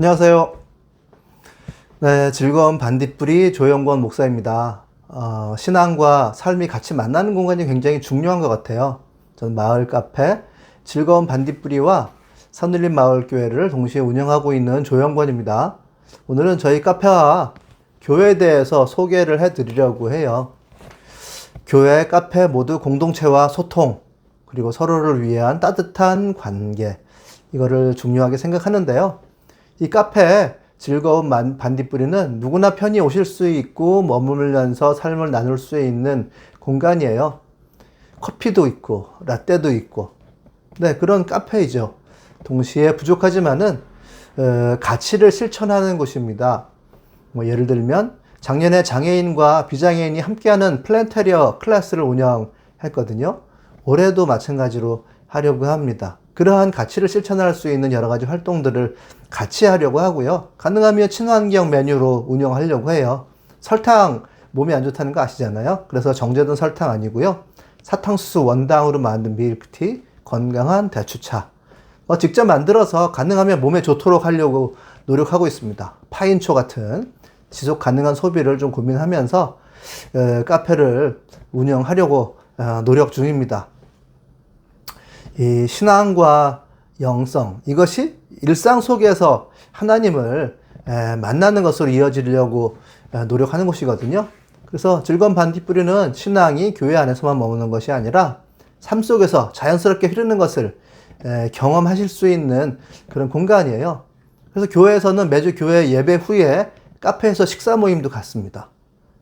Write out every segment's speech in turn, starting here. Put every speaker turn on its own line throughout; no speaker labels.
안녕하세요. 네, 즐거운 반딧불이 조영권 목사입니다. 어, 신앙과 삶이 같이 만나는 공간이 굉장히 중요한 것 같아요. 저는 마을 카페 즐거운 반딧불이와 산울림 마을교회를 동시에 운영하고 있는 조영권입니다. 오늘은 저희 카페와 교회에 대해서 소개를 해드리려고 해요. 교회, 카페 모두 공동체와 소통, 그리고 서로를 위한 따뜻한 관계, 이거를 중요하게 생각하는데요. 이 카페 즐거운 만- 반딧불이는 누구나 편히 오실 수 있고 머물면서 삶을 나눌 수 있는 공간이에요. 커피도 있고 라떼도 있고 네 그런 카페이죠. 동시에 부족하지만은 어, 가치를 실천하는 곳입니다. 뭐 예를 들면 작년에 장애인과 비장애인이 함께하는 플랜테리어 클래스를 운영했거든요. 올해도 마찬가지로 하려고 합니다. 그러한 가치를 실천할 수 있는 여러 가지 활동들을 같이 하려고 하고요. 가능하면 친환경 메뉴로 운영하려고 해요. 설탕 몸에 안 좋다는 거 아시잖아요. 그래서 정제된 설탕 아니고요. 사탕수수 원당으로 만든 밀크티, 건강한 대추차. 어, 직접 만들어서 가능하면 몸에 좋도록 하려고 노력하고 있습니다. 파인초 같은 지속 가능한 소비를 좀 고민하면서 에, 카페를 운영하려고 어, 노력 중입니다. 이 신앙과 영성 이것이 일상 속에서 하나님을 에, 만나는 것으로 이어지려고 에, 노력하는 것이거든요. 그래서 즐거운 반딧불이는 신앙이 교회 안에서만 머무는 것이 아니라 삶 속에서 자연스럽게 흐르는 것을 에, 경험하실 수 있는 그런 공간이에요. 그래서 교회에서는 매주 교회 예배 후에 카페에서 식사 모임도 갖습니다.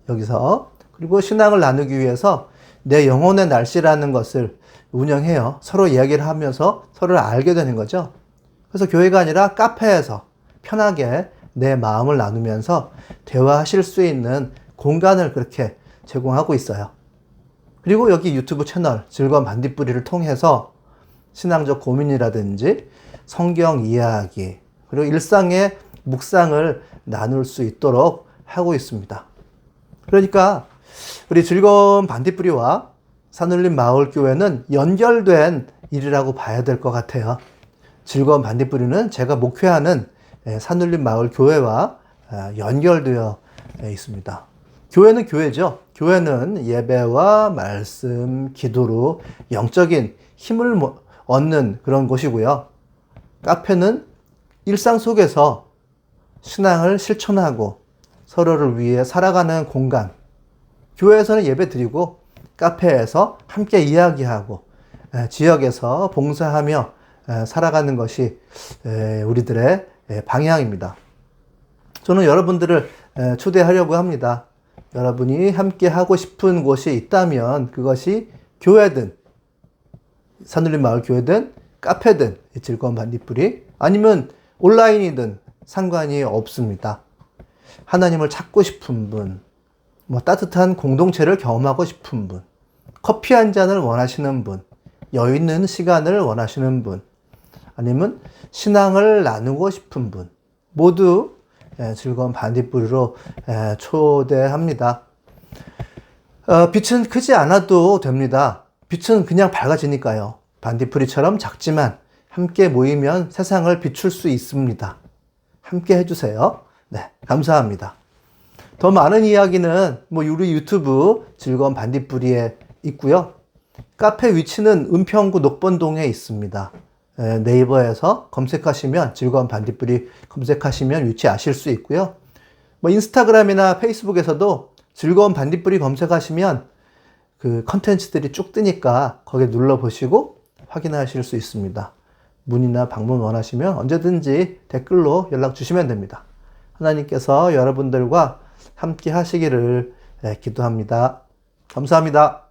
여기서 그리고 신앙을 나누기 위해서 내 영혼의 날씨라는 것을 운영해요. 서로 이야기를 하면서 서로를 알게 되는 거죠. 그래서 교회가 아니라 카페에서 편하게 내 마음을 나누면서 대화하실 수 있는 공간을 그렇게 제공하고 있어요. 그리고 여기 유튜브 채널 즐거운 반딧불이를 통해서 신앙적 고민이라든지 성경 이야기 그리고 일상의 묵상을 나눌 수 있도록 하고 있습니다. 그러니까 우리 즐거운 반딧불이와 산울림 마을교회는 연결된 일이라고 봐야 될 것 같아요. 즐거운 반딧불이는 제가 목회하는 예, 산울림 마을교회와 아, 연결되어 있습니다. 교회는 교회죠. 교회는 예배와 말씀, 기도로 영적인 힘을 모- 얻는 그런 곳이고요. 카페는 일상 속에서 신앙을 실천하고 서로를 위해 살아가는 공간. 교회에서는 예배 드리고 카페에서 함께 이야기하고 에, 지역에서 봉사하며 에, 살아가는 것이 에, 우리들의 에, 방향입니다. 저는 여러분들을 에, 초대하려고 합니다. 여러분이 함께 하고 싶은 곳이 있다면 그것이 교회든 산울림 마을 교회든 카페든 이 즐거운 반딧불이 아니면 온라인이든 상관이 없습니다. 하나님을 찾고 싶은 분, 뭐 따뜻한 공동체를 경험하고 싶은 분, 커피 한 잔을 원하시는 분, 여유 있는 시간을 원하시는 분, 아니면 신앙을 나누고 싶은 분, 모두 예, 즐거운 반딧불이로 예, 초대합니다. 어, 빛은 크지 않아도 됩니다. 빛은 그냥 밝아지니까요. 반딧불이처럼 작지만 함께 모이면 세상을 비출 수 있습니다. 함께 해주세요. 네, 감사합니다. 더 많은 이야기는 뭐 우리 유튜브 즐거운 반딧불이에 있고요. 카페 위치는 은평구 녹번동에 있습니다. 에, 네이버에서 검색하시면 즐거운 반딧불이 검색하시면 위치 아실 수 있고요. 뭐 인스타그램이나 페이스북에서도 즐거운 반딧불이 검색하시면 그 컨텐츠들이 쭉 뜨니까 거기 눌러 보시고 확인하실 수 있습니다. 문의나 방문 원하시면 언제든지 댓글로 연락 주시면 됩니다. 하나님께서 여러분들과 함께 하시기를 예, 기도합니다. 감사합니다.